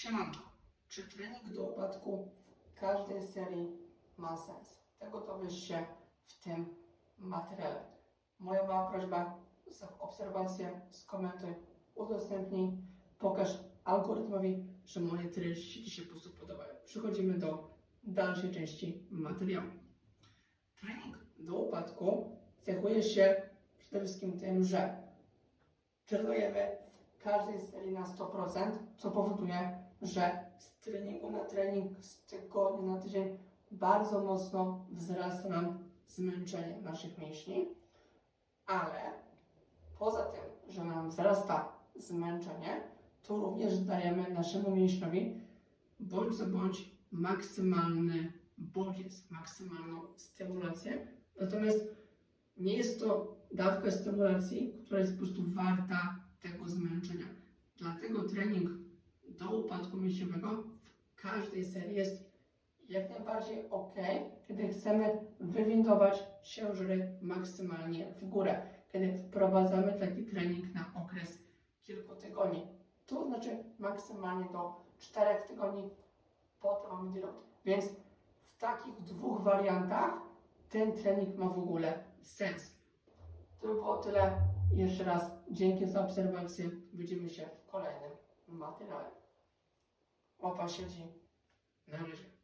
Siemanko, czy trening do upadku w każdej serii ma sens? Tego dowiesz się w tym materiale. Moja mała prośba, obserwację, skomentuj, udostępnij, pokaż algorytmowi, że moje treści Ci się po prostu podobają. Przechodzimy do dalszej części materiału. Trening do upadku cechuje się przede wszystkim tym, że trenujemy każdej serii na 100%, co powoduje, że z treningu na trening, z tygodnia na tydzień bardzo mocno wzrasta nam zmęczenie naszych mięśni, ale poza tym, że nam wzrasta zmęczenie, to również dajemy naszemu mięśniowi bądź co bądź maksymalny bodziec, maksymalną stymulację. Natomiast nie jest to dawka stymulacji, która jest po prostu warta tego zmęczenia. Dlatego trening do upadku mięśniowego w każdej serii jest jak najbardziej ok, kiedy chcemy wywindować ciężary maksymalnie w górę, kiedy wprowadzamy taki trening na okres kilku tygodni. To znaczy maksymalnie do 4 tygodni, potem mamy deload. Więc w takich dwóch wariantach ten trening ma w ogóle sens. To by było tyle. Jeszcze raz dzięki za obserwację. Widzimy się w kolejnym materiale. Łapa siedzi. Na razie.